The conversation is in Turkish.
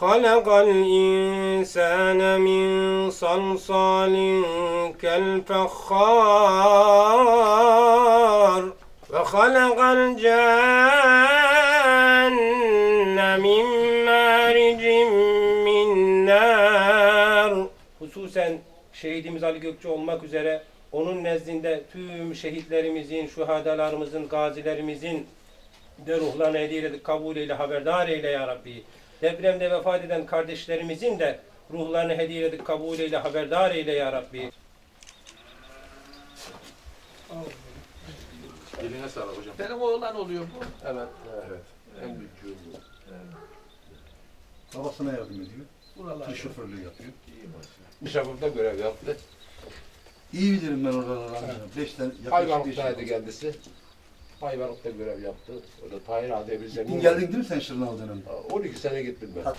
خلق الإنسان من صلصال كالفخار وخلق الجن من مارج من نار Hususen şehidimiz Ali Gökçe olmak üzere onun nezdinde tüm şehitlerimizin, şuhadalarımızın, gazilerimizin de ruhlarını hediye edip kabul eyle, haberdar eyle ya Rabbi. Depremde vefat eden kardeşlerimizin de ruhlarını hediye edip kabul eyle, haberdar eyle ya Rabbi. Eline sağlık hocam. Benim oğlan oluyor bu. Evet. Evet. En büyük. Babasına yardım ediyor. Buralarda. Tır şoförlüğü yapıyor. Nişapur'da görev yaptı. İyi bilirim ben oraları. Beş tane yaklaşık beş Hayvanlıktaydı yıl. kendisi. Hayvanlıkta görev yaptı. Orada Tahir Adebil'den. Gittin geldin değil mi sen Şırnak'a dönemde? 12 sene gittim ben.